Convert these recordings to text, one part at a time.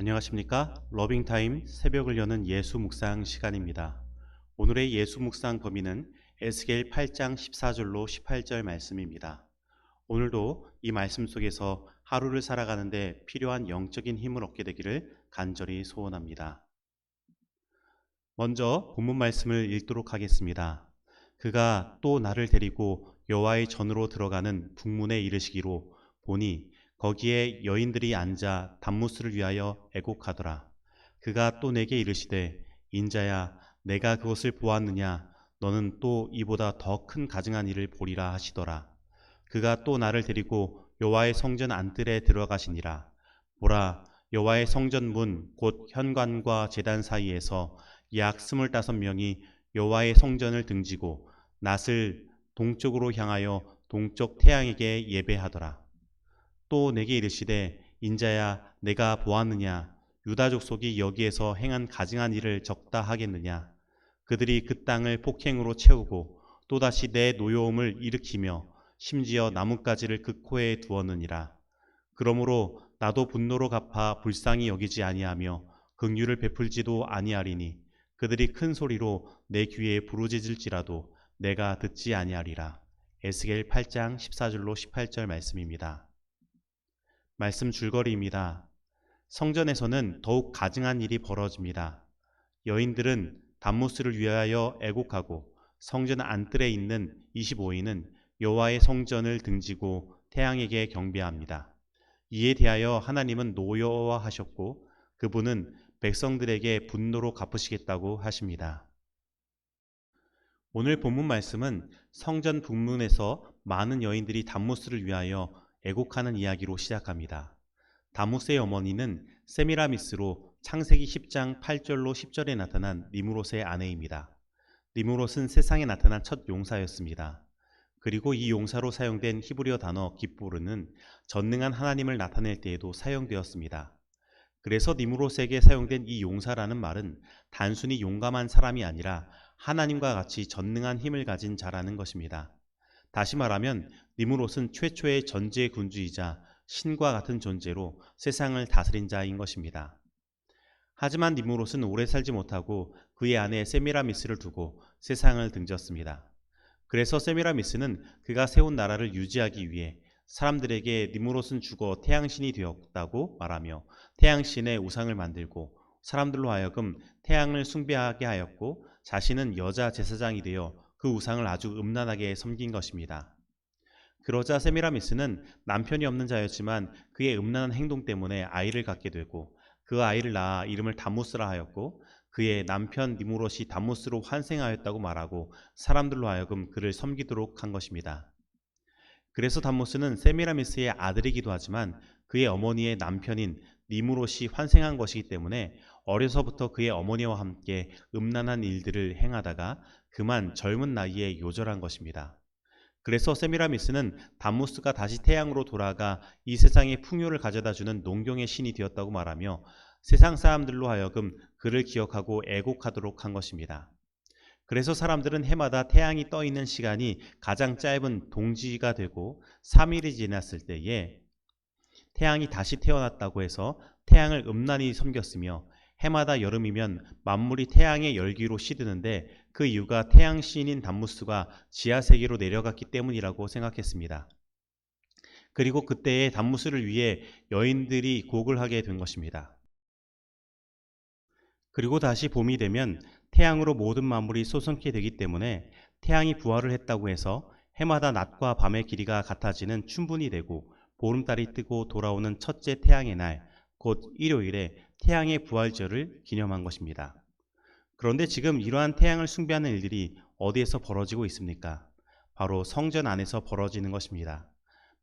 안녕하십니까? 러빙타임 새벽을 여는 예수 묵상 시간입니다. 오늘의 예수 묵상 범위는 에스겔 8장 14절로 18절 말씀입니다. 오늘도 이 말씀 속에서 하루를 살아가는데 필요한 영적인 힘을 얻게 되기를 간절히 소원합니다. 먼저 본문 말씀을 읽도록 하겠습니다. 그가 또 나를 데리고 여호와의 전으로 들어가는 북문에 이르시기로 보니 거기에 여인들이 앉아 단무스를 위하여 애곡하더라. 그가 또 내게 이르시되 인자야 내가 그것을 보았느냐 너는 또 이보다 더 큰 가증한 일을 보리라 하시더라. 그가 또 나를 데리고 여호와의 성전 안뜰에 들어가시니라. 보라 여호와의 성전 문 곧 현관과 제단 사이에서 약 스물다섯 명이 여호와의 성전을 등지고 낫을 동쪽으로 향하여 동쪽 태양에게 예배하더라. 또 내게 이르시되 인자야 내가 보았느냐? 유다 족속이 여기에서 행한 가증한 일을 적다 하겠느냐? 그들이 그 땅을 폭행으로 채우고 또다시 내 노여움을 일으키며 심지어 나뭇가지를 그 코에 두었느니라. 그러므로 나도 분노로 갚아 불쌍히 여기지 아니하며 긍휼을 베풀지도 아니하리니 그들이 큰 소리로 내 귀에 부르짖을지라도 내가 듣지 아니하리라. 에스겔 8장 14절로 18절 말씀입니다. 말씀 줄거리입니다. 성전에서는 더욱 가증한 일이 벌어집니다. 여인들은 단무스를 위하여 애곡하고 성전 안뜰에 있는 25인은 여호와의 성전을 등지고 태양에게 경배합니다. 이에 대하여 하나님은 노여워하셨고 그분은 백성들에게 분노로 갚으시겠다고 하십니다. 오늘 본문 말씀은 성전 북문에서 많은 여인들이 단무스를 위하여 애곡하는 이야기로 시작합니다. 다무스의 어머니는 세미라미스로 창세기 10장 8절로 10절에 나타난 니무롯의 아내입니다. 니무롯은 세상에 나타난 첫 용사였습니다. 그리고 이 용사로 사용된 히브리어 단어 기쁘르는 전능한 하나님을 나타낼 때에도 사용되었습니다. 그래서 니무롯에게 사용된 이 용사라는 말은 단순히 용감한 사람이 아니라 하나님과 같이 전능한 힘을 가진 자라는 것입니다. 다시 말하면 니무롯은 최초의 전제 군주이자 신과 같은 존재로 세상을 다스린 자인 것입니다. 하지만 니무롯은 오래 살지 못하고 그의 아내 세미라미스를 두고 세상을 등졌습니다. 그래서 세미라미스는 그가 세운 나라를 유지하기 위해 사람들에게 니무롯은 죽어 태양신이 되었다고 말하며 태양신의 우상을 만들고 사람들로 하여금 태양을 숭배하게 하였고 자신은 여자 제사장이 되어 그 우상을 아주 음란하게 섬긴 것입니다. 그러자 세미라미스는 남편이 없는 자였지만 그의 음란한 행동 때문에 아이를 갖게 되고 그 아이를 낳아 이름을 다무스라 하였고 그의 남편 니무롯이 다무스로 환생하였다고 말하고 사람들로 하여금 그를 섬기도록 한 것입니다. 그래서 다무스는 세미라미스의 아들이기도 하지만 그의 어머니의 남편인 니무롯이 환생한 것이기 때문에 어려서부터 그의 어머니와 함께 음란한 일들을 행하다가 그만 젊은 나이에 요절한 것입니다. 그래서 세미라미스는 담무스가 다시 태양으로 돌아가 이 세상에 풍요를 가져다 주는 농경의 신이 되었다고 말하며 세상 사람들로 하여금 그를 기억하고 애곡하도록 한 것입니다. 그래서 사람들은 해마다 태양이 떠 있는 시간이 가장 짧은 동지가 되고 3일이 지났을 때에 태양이 다시 태어났다고 해서 태양을 음란히 섬겼으며 해마다 여름이면 만물이 태양의 열기로 시드는데 그 이유가 태양 시인인 담무스가 지하 세계로 내려갔기 때문이라고 생각했습니다. 그리고 그때의 담무스를 위해 여인들이 곡을 하게 된 것입니다. 그리고 다시 봄이 되면 태양으로 모든 만물이 솟성게 되기 때문에 태양이 부활을 했다고 해서 해마다 낮과 밤의 길이가 같아지는 춘분이 되고 보름달이 뜨고 돌아오는 첫째 태양의 날, 곧 일요일에 태양의 부활절을 기념한 것입니다. 그런데 지금 이러한 태양을 숭배하는 일들이 어디에서 벌어지고 있습니까? 바로 성전 안에서 벌어지는 것입니다.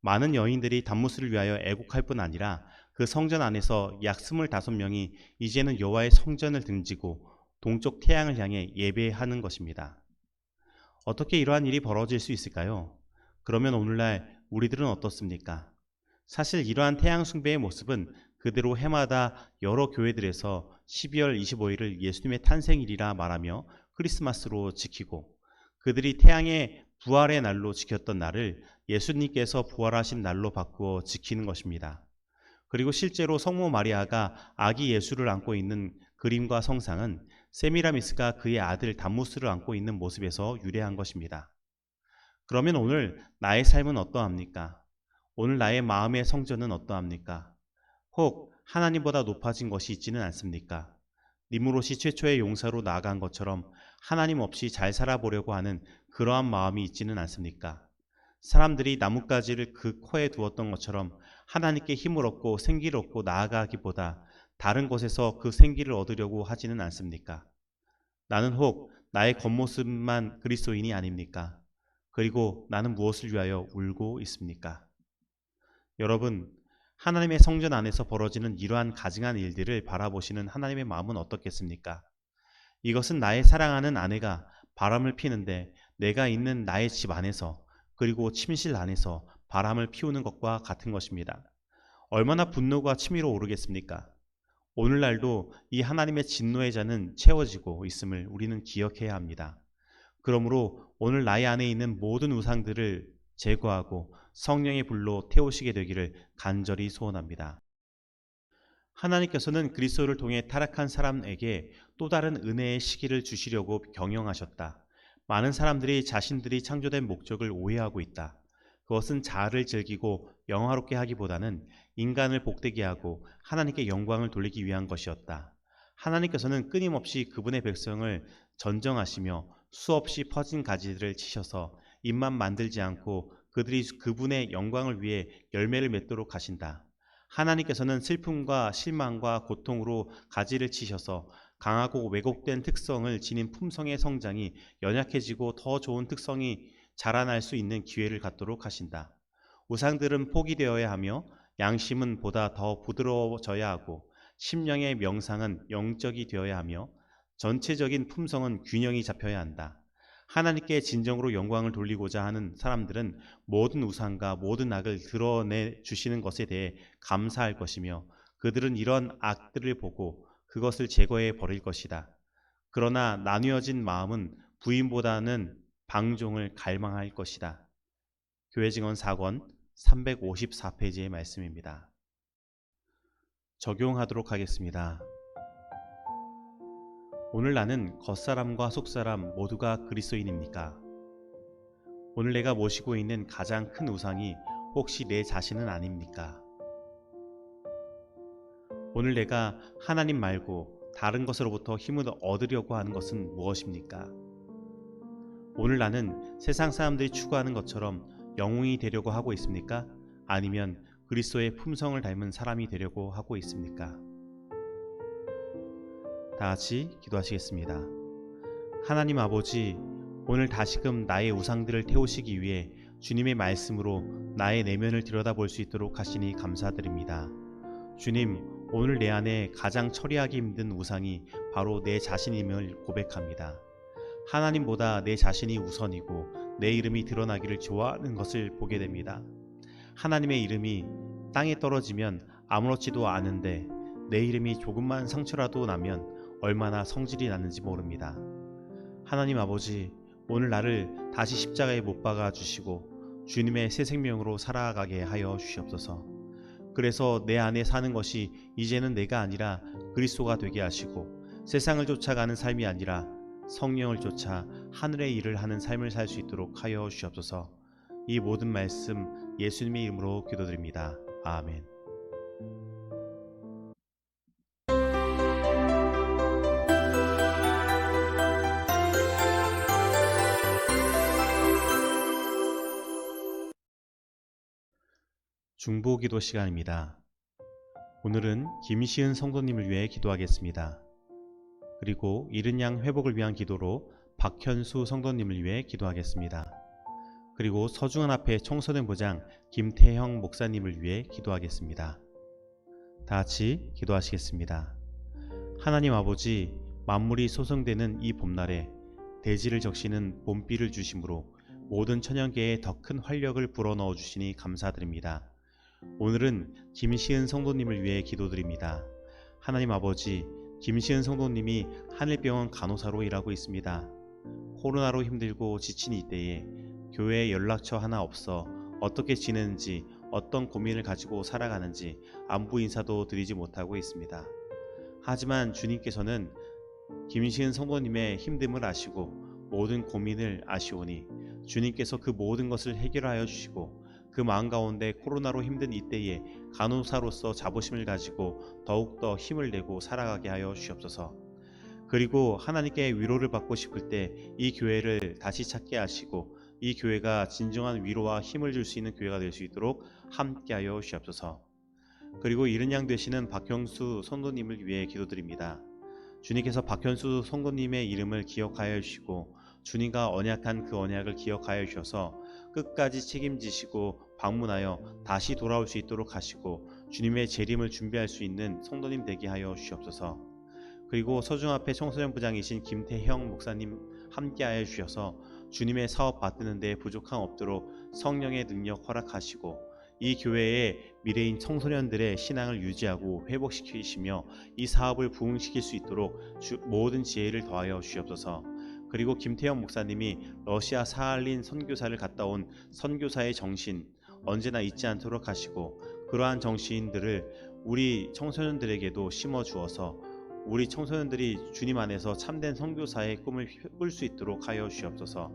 많은 여인들이 단무스를 위하여 애곡할 뿐 아니라 그 성전 안에서 약 스물다섯 명이 이제는 여호와의 성전을 등지고 동쪽 태양을 향해 예배하는 것입니다. 어떻게 이러한 일이 벌어질 수 있을까요? 그러면 오늘날 우리들은 어떻습니까? 사실 이러한 태양 숭배의 모습은 그대로 해마다 여러 교회들에서 12월 25일을 예수님의 탄생일이라 말하며 크리스마스로 지키고 그들이 태양의 부활의 날로 지켰던 날을 예수님께서 부활하신 날로 바꾸어 지키는 것입니다. 그리고 실제로 성모 마리아가 아기 예수를 안고 있는 그림과 성상은 세미라미스가 그의 아들 담무스를 안고 있는 모습에서 유래한 것입니다. 그러면 오늘 나의 삶은 어떠합니까? 오늘 나의 마음의 성전은 어떠합니까? 혹 하나님보다 높아진 것이 있지는 않습니까? 니무롯이 최초의 용사로 나아간 것처럼 하나님 없이 잘 살아보려고 하는 그러한 마음이 있지는 않습니까? 사람들이 나뭇가지를 그 코에 두었던 것처럼 하나님께 힘을 얻고 생기를 얻고 나아가기보다 다른 곳에서 그 생기를 얻으려고 하지는 않습니까? 나는 혹 나의 겉모습만 그리스도인이 아닙니까? 그리고 나는 무엇을 위하여 울고 있습니까? 여러분, 하나님의 성전 안에서 벌어지는 이러한 가증한 일들을 바라보시는 하나님의 마음은 어떻겠습니까? 이것은 나의 사랑하는 아내가 바람을 피는데 내가 있는 나의 집 안에서 그리고 침실 안에서 바람을 피우는 것과 같은 것입니다. 얼마나 분노가 치밀어 오르겠습니까? 오늘날도 이 하나님의 진노의 잔은 채워지고 있음을 우리는 기억해야 합니다. 그러므로 오늘 나의 안에 있는 모든 우상들을 제거하고 성령의 불로 태우시게 되기를 간절히 소원합니다. 하나님께서는 그리스도를 통해 타락한 사람에게 또 다른 은혜의 시기를 주시려고 경영하셨다. 많은 사람들이 자신들이 창조된 목적을 오해하고 있다. 그것은 자아를 즐기고 영화롭게 하기보다는 인간을 복되게 하고 하나님께 영광을 돌리기 위한 것이었다. 하나님께서는 끊임없이 그분의 백성을 전정하시며 수없이 퍼진 가지들을 치셔서 입만 만들지 않고 그들이 그분의 영광을 위해 열매를 맺도록 하신다. 하나님께서는 슬픔과 실망과 고통으로 가지를 치셔서 강하고 왜곡된 특성을 지닌 품성의 성장이 연약해지고 더 좋은 특성이 자라날 수 있는 기회를 갖도록 하신다. 우상들은 포기되어야 하며 양심은 보다 더 부드러워져야 하고 심령의 명상은 영적이 되어야 하며 전체적인 품성은 균형이 잡혀야 한다. 하나님께 진정으로 영광을 돌리고자 하는 사람들은 모든 우상과 모든 악을 드러내 주시는 것에 대해 감사할 것이며 그들은 이런 악들을 보고 그것을 제거해 버릴 것이다. 그러나 나뉘어진 마음은 부인보다는 방종을 갈망할 것이다. 교회 증언 4권 354페이지의 말씀입니다. 적용하도록 하겠습니다. 오늘 나는 겉사람과 속사람 모두가 그리스도인입니까? 오늘 내가 모시고 있는 가장 큰 우상이 혹시 내 자신은 아닙니까? 오늘 내가 하나님 말고 다른 것으로부터 힘을 얻으려고 하는 것은 무엇입니까? 오늘 나는 세상 사람들이 추구하는 것처럼 영웅이 되려고 하고 있습니까? 아니면 그리스도의 품성을 닮은 사람이 되려고 하고 있습니까? 다 같이 기도하시겠습니다. 하나님 아버지, 오늘 다시금 나의 우상들을 태우시기 위해 주님의 말씀으로 나의 내면을 들여다볼 수 있도록 하시니 감사드립니다. 주님, 오늘 내 안에 가장 처리하기 힘든 우상이 바로 내 자신임을 고백합니다. 하나님보다 내 자신이 우선이고 내 이름이 드러나기를 좋아하는 것을 보게 됩니다. 하나님의 이름이 땅에 떨어지면 아무렇지도 않은데 내 이름이 조금만 상처라도 나면 얼마나 성질이 나는지 모릅니다. 하나님 아버지, 오늘 나를 다시 십자가에 못 박아 주시고 주님의 새 생명으로 살아가게 하여 주시옵소서. 그래서 내 안에 사는 것이 이제는 내가 아니라 그리스도가 되게 하시고 세상을 쫓아가는 삶이 아니라 성령을 쫓아 하늘의 일을 하는 삶을 살 수 있도록 하여 주시옵소서. 이 모든 말씀 예수님의 이름으로 기도드립니다. 아멘. 중보 기도 시간입니다. 오늘은 김시은 성도님을 위해 기도하겠습니다. 그리고 이른 양 회복을 위한 기도로 박현수 성도님을 위해 기도하겠습니다. 그리고 서중한 앞에 청소년 부장 김태형 목사님을 위해 기도하겠습니다. 다 같이 기도하시겠습니다. 하나님 아버지, 만물이 소성되는 이 봄날에 대지를 적시는 봄비를 주심으로 모든 천연계에 더 큰 활력을 불어넣어 주시니 감사드립니다. 오늘은 김시은 성도님을 위해 기도드립니다. 하나님 아버지, 김시은 성도님이 하늘병원 간호사로 일하고 있습니다. 코로나로 힘들고 지친 이때에 교회에 연락처 하나 없어 어떻게 지내는지 어떤 고민을 가지고 살아가는지 안부 인사도 드리지 못하고 있습니다. 하지만 주님께서는 김시은 성도님의 힘듦을 아시고 모든 고민을 아시오니 주님께서 그 모든 것을 해결하여 주시고 그 마음 가운데 코로나로 힘든 이때에 간호사로서 자부심을 가지고 더욱더 힘을 내고 살아가게 하여 주시옵소서. 그리고 하나님께 위로를 받고 싶을 때 이 교회를 다시 찾게 하시고 이 교회가 진정한 위로와 힘을 줄 수 있는 교회가 될 수 있도록 함께하여 주시옵소서. 그리고 이른 양 되시는 박형수 성도님을 위해 기도드립니다. 주님께서 박현수 성도님의 이름을 기억하여 주시고 주님과 언약한 그 언약을 기억하여 주셔서 끝까지 책임지시고 방문하여 다시 돌아올 수 있도록 하시고 주님의 재림을 준비할 수 있는 성도님 되게 하여 주시옵소서. 그리고 서중 앞에 청소년 부장이신 김태형 목사님 함께하여 주셔서 주님의 사업 받드는 데 부족함 없도록 성령의 능력 허락하시고 이 교회의 미래인 청소년들의 신앙을 유지하고 회복시키시며 이 사업을 부흥시킬 수 있도록 주- 모든 지혜를 더하여 주시옵소서. 그리고 김태형 목사님이 러시아 사할린 선교사를 갔다 온 선교사의 정신 언제나 잊지 않도록 하시고 그러한 정신들을 우리 청소년들에게도 심어 주어서 우리 청소년들이 주님 안에서 참된 선교사의 꿈을 꿀 수 있도록 하여 주시옵소서.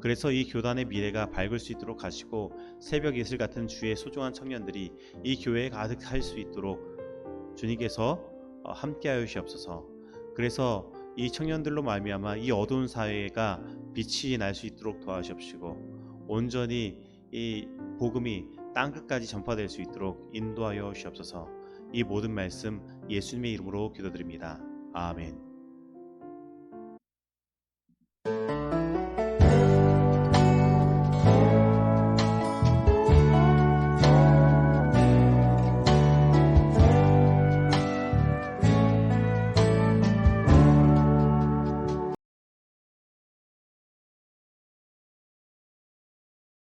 그래서 이 교단의 미래가 밝을 수 있도록 하시고 새벽 이슬 같은 주의 소중한 청년들이 이 교회에 가득할 수 있도록 주님께서 어, 함께하여 주시옵소서. 그래서 이 청년들로 말미암아 이 어두운 사회가 빛이 날 수 있도록 도와주시옵시고 온전히 이 복음이 땅 끝까지 전파될 수 있도록 인도하여 주시옵소서. 이 모든 말씀 예수님의 이름으로 기도드립니다. 아멘.